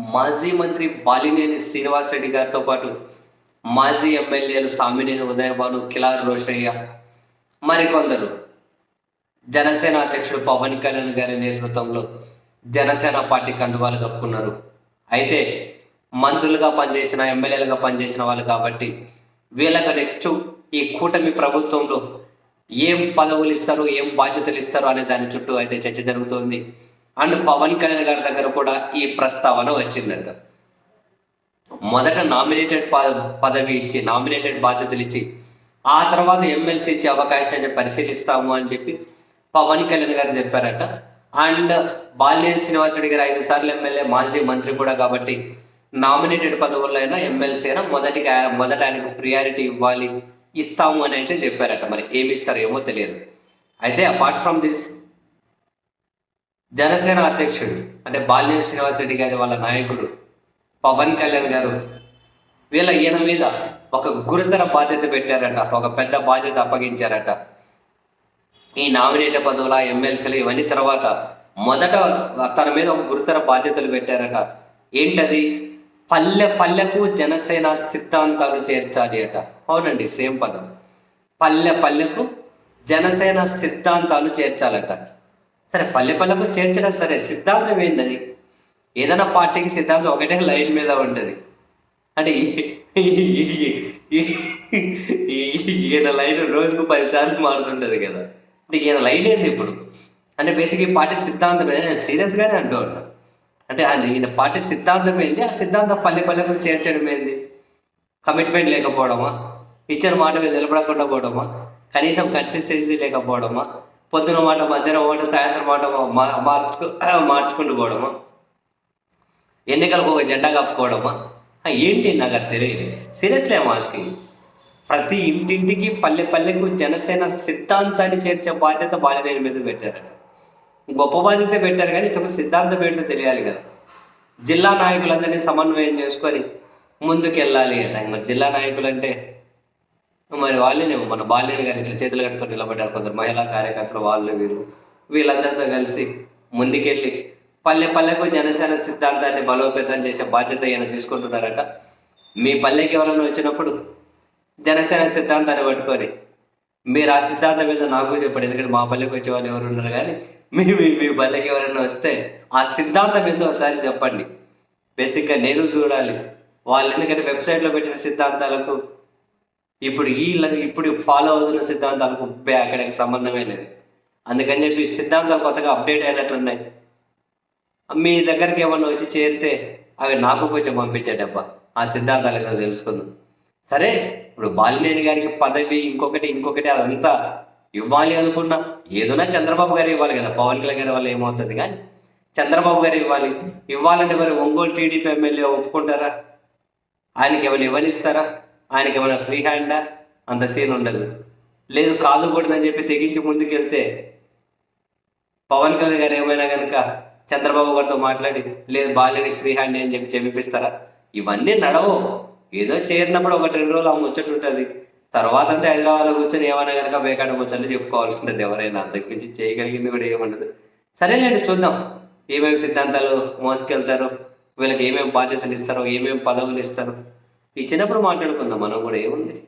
మాజీ మంత్రి బాలినేని శ్రీనివాసరెడ్డి గారితో పాటు మాజీ ఎమ్మెల్యేలు సామినేని ఉదయభాను కిలారు రోషయ్య మరికొందరు. జనసేన అధ్యక్షుడు పవన్ కళ్యాణ్ గారి నేతృత్వంలో జనసేన పార్టీ కండువాలు కప్పుకున్నారు. అయితే మంత్రులుగా పనిచేసిన ఎమ్మెల్యేలుగా పనిచేసిన వాళ్ళు కాబట్టి వీళ్ళకి నెక్స్ట్ ఈ కూటమి ప్రభుత్వంలో ఏం పదవులు ఇస్తారు ఏం బాధ్యతలు ఇస్తారు అనే దాని చుట్టూ అయితే చర్చ జరుగుతోంది. అండ్ పవన్ కళ్యాణ్ గారి దగ్గర కూడా ఈ ప్రస్తావన వచ్చిందంట. మొదట నామినేటెడ్ పదవి ఇచ్చి నామినేటెడ్ బాధ్యతలు ఇచ్చి ఆ తర్వాత ఎమ్మెల్సీ ఇచ్చే అవకాశాన్ని పరిశీలిస్తాము అని చెప్పి పవన్ కళ్యాణ్ గారు చెప్పారట. అండ్ బాలినేని శ్రీనివాసరెడ్డి గారు ఐదు సార్లు ఎమ్మెల్యే మాజీ మంత్రి కూడా కాబట్టి నామినేటెడ్ పదవుల్లో అయినా ఎమ్మెల్సీ అయినా మొదటిగా మొదట ఆయనకు ప్రియారిటీ ఇవ్వాలి ఇస్తాము అని అయితే చెప్పారట. మరి ఏమి ఇస్తారో ఏమో తెలియదు. అయితే అపార్ట్ ఫ్రమ్ దిస్ జనసేన అధ్యక్షుడు అంటే బాల్యం శ్రీనివాస్ రెడ్డి గారి వాళ్ళ నాయకుడు పవన్ కళ్యాణ్ గారు వీళ్ళ ఈయన మీద ఒక గురుతర బాధ్యత పెట్టారట ఒక పెద్ద బాధ్యత అప్పగించారట. ఈ నామినేట్ పదవుల ఎమ్మెల్సీలు ఇవన్నీ తర్వాత మొదట తన మీద ఒక గురుతర బాధ్యతలు పెట్టారట. ఏంటది? పల్లె పల్లెకు జనసేన సిద్ధాంతాలు చేర్చాలి అట. అవునండి సేమ్ పదం. పల్లె పల్లెకు జనసేన సిద్ధాంతాలు చేర్చాలట. సరే పల్లె పల్లెకు చేర్చడం సరే సిద్ధాంతం ఏంటది ఏదైనా పార్టీకి సిద్ధాంతం ఒకటే లైన్ మీద ఉంటుంది అంటే ఈ- ఈయన లైన్ రోజుకు పదిసార్లు మారుతుంటుంది కదా అంటే ఈయన లైన్ ఏంది ఇప్పుడు అంటే బేసిక్ ఈ పార్టీ సిద్ధాంతం మీద నేను సీరియస్గానే అంటూ ఉన్నా అంటే ఈయన పార్టీ సిద్ధాంతం ఏంది ఆ సిద్ధాంతం పల్లె పల్లెకు చేర్చడం ఏంది కమిట్మెంట్ లేకపోవడమా ఇచ్చిన మాట మీద నిలబడకుండా పోవడమా కనీసం కన్సిస్టెన్సీ లేకపోవడమా పొద్దున మాట మధ్యాహ్నం మాట సాయంత్రం మాట మా- మార్చుకు మార్చుకుంటూ పోవడమా? ఎన్నికలకు ఒక జెండా కప్పుకోవడమా? ఏంటి నాకు అది తెలియదు. సీరియస్లీ ఆస్కింగ్ ప్రతి ఇంటింటికి పల్లె పల్లెకు జనసేన సిద్ధాంతాన్ని చేర్చే బాధ్యత బాలినేని మీద పెట్టారట. గొప్ప బాధ్యత పెట్టారు కానీ తమ సిద్ధాంతం ఏంటో తెలియాలి కదా. జిల్లా నాయకులందరినీ సమన్వయం చేసుకొని ముందుకెళ్ళాలి కదా. మరి జిల్లా నాయకులు అంటే మరి వాళ్ళనే మన బాల్యని కానీ ఇట్లా చేతులు కట్టుకొని నిలబడ్డారు కొందరు మహిళా కార్యకర్తలు వాళ్ళు వీళ్ళు. వీళ్ళందరితో కలిసి ముందుకెళ్ళి పల్లె పల్లెకు జనసేన సిద్ధాంతాన్ని బలోపేతం చేసే బాధ్యత ఈయన తీసుకుంటున్నారట. మీ పల్లెకి ఎవరైనా వచ్చినప్పుడు జనసేన సిద్ధాంతాన్ని పట్టుకొని మీరు ఆ సిద్ధాంతం మీద నాకు చెప్పండి. ఎందుకంటే మా పల్లెకి వచ్చే వాళ్ళు ఎవరు ఉన్నారు కానీ మీ మీ మీ పల్లెకి ఎవరైనా వస్తే ఆ సిద్ధాంతం మీద ఒకసారి చెప్పండి. బేసిక్గా నేను చూడాలి. వాళ్ళు ఎందుకంటే వెబ్సైట్లో పెట్టిన సిద్ధాంతాలకు ఇప్పుడు వీళ్ళకి ఇప్పుడు ఫాలో అవుతున్న సిద్ధాంతాలకు అక్కడికి సంబంధమే లేదు. అందుకని చెప్పి సిద్ధాంతాలు కొత్తగా అప్డేట్ అయినట్లున్నాయి. మీ దగ్గరికి ఏమన్నా వచ్చి చేరితే అవి నాకు కొంచెం పంపించేటబ్బా. ఆ సిద్ధాంతాలు ఏదో తెలుసుకుందాం. సరే ఇప్పుడు బాలినేని గారికి పదవి ఇంకొకటి ఇంకొకటి అదంతా ఇవ్వాలి అనుకున్నా ఏదైనా చంద్రబాబు గారు ఇవ్వాలి కదా. పవన్ కళ్యాణ్ గారి వల్ల ఏమవుతుంది కానీ చంద్రబాబు గారు ఇవ్వాలి. ఇవ్వాలంటే మరి ఒంగోలు టీడీపీ ఎమ్మెల్యే ఒప్పుకుంటారా? ఆయనకి ఏమైనా ఇవ్వనిస్తారా ఆయనకి ఏమైనా ఫ్రీ హ్యాండా అంత సీన్ ఉండదు. లేదు కాదు కూడదని చెప్పి తెగించి ముందుకెళ్తే పవన్ కళ్యాణ్ గారు ఏమైనా కనుక చంద్రబాబు గారితో మాట్లాడి లేదు బాల్యానికి ఫ్రీ హ్యాండ్ అని చెప్పి చెప్పిస్తారా ఇవన్నీ నడవు. ఏదో చేరినప్పుడు ఒకటి రెండు రోజులు ఆ ముచ్చట ఉంటుంది. తర్వాత అంతా హైదరాబాద్లో కూర్చొని ఏమైనా కనుక వేకాడ ముచ్చట్లు చెప్పుకోవాల్సి ఉంటుంది ఎవరైనా అంతకుమించి చేయగలిగింది కూడా ఏమన్నది సరేలేండి చూద్దాం. ఏమేమి సిద్ధాంతాలు మోసుకెళ్తారో? వీళ్ళకి ఏమేమి బాధ్యతలు ఇస్తారో ఏమేమి పదవులు ఇస్తారో? ఇచ్చినప్పుడు మాట్లాడుకుందాం. మనం కూడా ఏముంది?